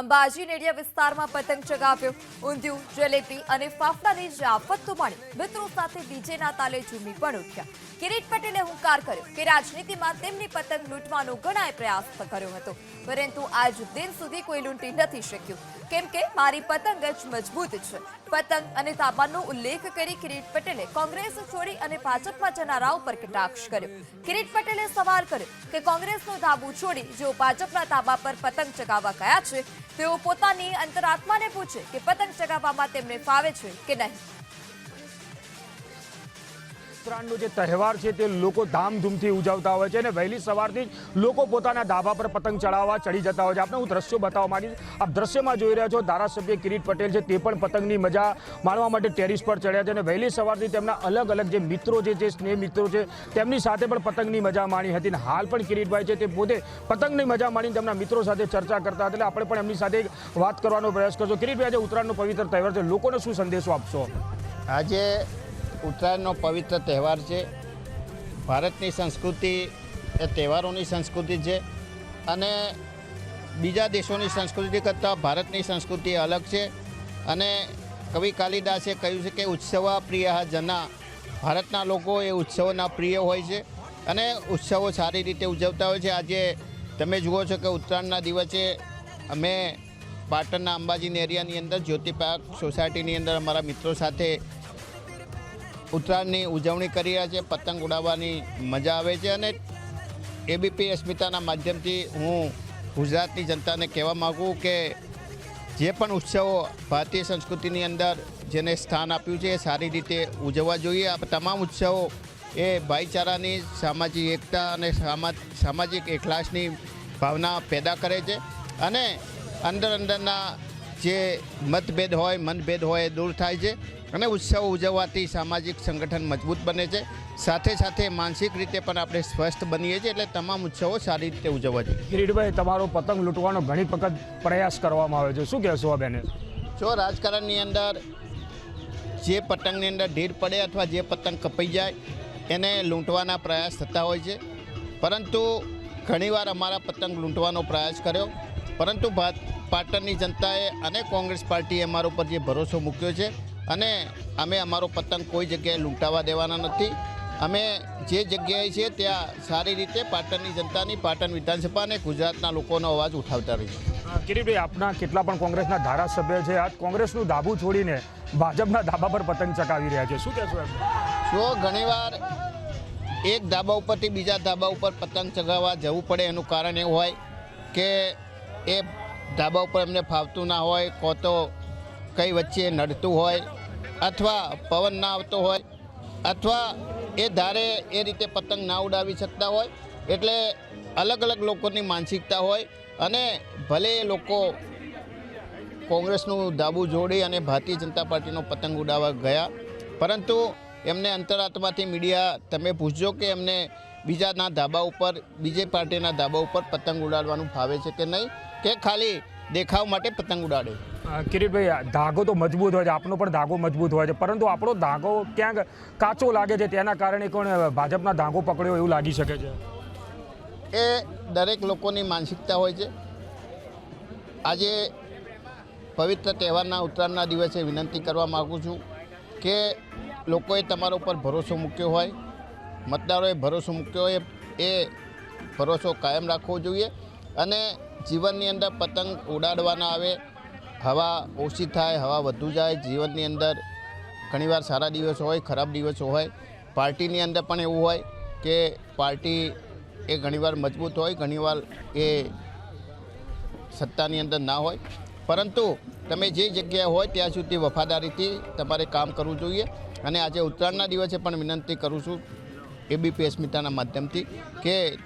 અંબાજી નેડિયા વિસ્તારમાં પતંગ ચગાવ્યો. ઊંધિયું, જલેબી અને ફાફડાની જ આફત તો માણી મિત્રો સાથે ડીજેના તાલે ઝૂમી પણ ઉઠ્યા. કિરીટ પટેલે હુંકાર કર્યો કે રાજનીતિમાં તેમની પતંગ લૂંટવાનો ઘણાય પ્રયાસ કર્યો હતો. પરંતુ આજ દિન સુધી કોઈ લૂંટી નથી શક્યું. કેમ કે મારી પતંગ જ મજબૂત છે. પતંગ અને તાબાનો ઉલ્લેખ કરી કિરીટ પટેલે કોંગ્રેસ છોડી અને ભાજપમાં જનારા ઉપર કટાક્ષ કર્યો. કિરીટ પટેલે સવાલ કર્યો કે કોંગ્રેસનો ધાબુ છોડી જેઓ ભાજપના ધાબા પર પતંગ ચગાવવા ગયા છે, તેઓ પોતાની અંતરાત્માને પૂછે કે પતંગ ચગાવવામાં તેમને ફાવે છે કે નહીં. ઉત્તરાયણનો જે તહેવાર છે તે લોકો ધામધૂમથી ઉજવતા હોય છે અને વહેલી સવારથી જ લોકો પોતાના ધાબા પર પતંગ ચડાવવા ચડી જતા હોય છે. આપણે હું દ્રશ્યો બતાવવા માંગીશ. આપ દ્રશ્યમાં જોઈ રહ્યા છો ધારાસભ્ય કિરીટ પટેલ છે, તે પણ પતંગની મજા માણવા માટે ટેરિસ પર ચડ્યા છે અને વહેલી સવારથી તેમના અલગ અલગ જે મિત્રો છે જે સ્નેહ મિત્રો છે, તેમની સાથે પણ પતંગની મજા માણી હતી અને હાલ પણ કિરીટભાઈ છે તે પોતે પતંગની મજા માણીને તેમના મિત્રો સાથે ચર્ચા કરતા હતા. એટલે આપણે પણ એમની સાથે વાત કરવાનો પ્રયાસ કરશો. કિરીટભાઈ, આજે ઉત્તરાયણનો પવિત્ર તહેવાર છે. લોકોને શું સંદેશો આપશો? આજે ઉત્તરાયણનો પવિત્ર તહેવાર છે. ભારતની સંસ્કૃતિ એ તહેવારોની સંસ્કૃતિ છે અને બીજા દેશોની સંસ્કૃતિ કરતાં ભારતની સંસ્કૃતિ અલગ છે. અને કવિ કાલિદાસે કહ્યું છે કે ઉત્સવ પ્રિય જના ભારતના લોકો એ ઉત્સવોના પ્રિય હોય છે અને ઉત્સવો સારી રીતે ઉજવતા હોય છે. આજે તમે જુઓ છો કે ઉત્તરાયણના દિવસે અમે પાટણના અંબાજી એરિયાની અંદર જ્યોતિ પાર્ક સોસાયટીની અંદર અમારા મિત્રો સાથે ઉત્તરાયણની ઉજવણી કરી રહ્યા છે, પતંગ ઉડાવવાની મજા આવે છે અને એબીપી અસ્મિતાના માધ્યમથી હું ગુજરાતની જનતાને કહેવા માગું કે જે પણ ઉત્સવો ભારતીય સંસ્કૃતિની અંદર જેને સ્થાન આપ્યું છે એ સારી રીતે ઉજવવા જોઈએ. આ તમામ ઉત્સવો એ ભાઈચારાની, સામાજિક એકતા અને સામા- સામાજિક એકલાસની ભાવના પેદા કરે છે અને અંદર અંદરના જે મતભેદ હોય મનભેદ હોય એ દૂર થાય છે અને ઉત્સવ ઉજવવાથી સામાજિક સંગઠન મજબૂત બને છે. સાથે સાથે માનસિક રીતે પણ આપણે સ્વસ્થ બનીએ છીએ એટલે તમામ ઉત્સવો સારી રીતે ઉજવવા જોઈએ. કિરીટભાઈ તમારો પતંગ લૂંટવાનો ઘણી વખત પ્રયાસ કરવામાં આવે છે. શું કહેશો આ બેને? જો રાજકારણની અંદર જે પતંગની અંદર ઢીર પડે અથવા જે પતંગ કપાઈ જાય એને લૂંટવાના પ્રયાસ થતા હોય છે. પરંતુ ઘણીવાર અમારા પતંગ લૂંટવાનો પ્રયાસ કર્યો. પરંતુ ભાત પાટણની જનતાએ અને કોંગ્રેસ પાર્ટીએ અમારા ઉપર જે ભરોસો મૂક્યો છે અને અમે અમારો પતંગ કોઈ જગ્યાએ લૂંટાવા દેવાના નથી. અમે જે જગ્યાએ છીએ ત્યાં સારી રીતે પાટણની જનતાની પાટણ વિધાનસભા અને ગુજરાતના લોકોનો અવાજ ઉઠાવતા રહીશું કિરીટભાઈ આપના કેટલા પણ કોંગ્રેસના ધારાસભ્ય છે આજ કોંગ્રેસનું ધાબુ છોડીને ભાજપના ધાબા પર પતંગ ચકાવી રહ્યા છે. શું કહેશો જો ઘણીવાર એક ધાબા ઉપરથી બીજા ધાબા ઉપર પતંગ ચગાવવા જવું પડે એનું કારણ એવું હોય કે એ ધાબા ઉપર એમને ફાવતું ના હોય, કોતો કઈ વચ્ચે નડતું હોય અથવા પવન ના આવતો હોય અથવા એ ધારે એ રીતે પતંગ ના ઉડાવી શકતા હોય. એટલે અલગ અલગ લોકોની માનસિકતા હોય અને ભલે એ લોકો કોંગ્રેસનું ધાબું જોડી અને ભારતીય જનતા પાર્ટીનો પતંગ ઉડાવવા ગયા, પરંતુ એમને અંતરાત્માથી મીડિયા, તમે પૂછજો કે એમને બીજાના ધાબા ઉપર બીજે પાર્ટીના ધાબા ઉપર પતંગ ઉડાડવાનું ફાવે છે કે નહીં? કે ખાલી દેખાવ માટે પતંગ ઉડાડે? કિરીટભાઈ ધાગો તો મજબૂત હોય છે આપણો પણ ધાગો મજબૂત હોય છે પરંતુ આપણો ધાગો ક્યાંક કાચો લાગે છે તેના કારણે કોણ ભાજપના ધાગો પકડ્યો એવું લાગી શકે છે? એ દરેક લોકોની માનસિકતા હોય છે. આજે પવિત્ર તહેવારના ઉત્તરાયણના દિવસે વિનંતી કરવા માગું છું કે લોકોએ તમારા ઉપર ભરોસો મૂક્યો હોય મતદારોએ ભરોસો મૂક્યો હોય એ ભરોસો કાયમ રાખવો જોઈએ અને જીવનની અંદર પતંગ ઉડાડવાના આવે, હવા ઓછી થાય, હવા વધુ જાય, જીવનની અંદર ઘણીવાર સારા દિવસો હોય, ખરાબ દિવસો હોય, પાર્ટીની અંદર પણ એવું હોય કે પાર્ટી એ ઘણીવાર મજબૂત હોય, ઘણીવાર એ સત્તાની અંદર ના હોય. પરંતુ તમે જે જગ્યાએ હોય ત્યાં સુધી વફાદારીથી તમારે કામ કરવું જોઈએ. અને આજે ઉત્તરાયણના દિવસે પણ વિનંતી કરું છું એબીપી અસ્મિતાના માધ્યમથી કે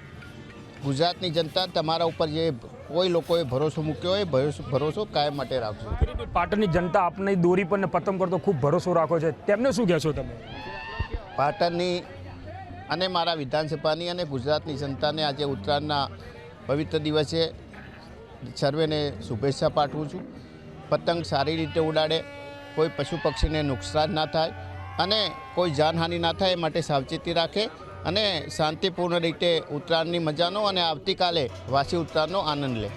ગુજરાતની જનતા તમારા ઉપર જે કોઈ લોકોએ ભરોસો મૂક્યો હોય ભરોસો કાયમ માટે રાખજો. પાટણની જનતા આપની દોરી પર ને પતંગ કરતો ખૂબ ભરોસો રાખો છે? તેમને શું કહેશો તમે? પાટણની અને મારા વિધાનસભાની અને ગુજરાતની જનતાને આજે ઉત્તરાયણના પવિત્ર દિવસે સર્વેને શુભેચ્છા પાઠવું છું. પતંગ સારી રીતે ઉડાડે કોઈ પશુ પક્ષીને નુકસાન ના થાય અને કોઈ જાનહાનિ ના થાય એ માટે સાવચેતી રાખે અને શાંતિપૂર્ણ રીતે ઉત્તરાયણની મજાનો અને આવતીકાલે વાસી ઉત્તરાયણનો આનંદ લે.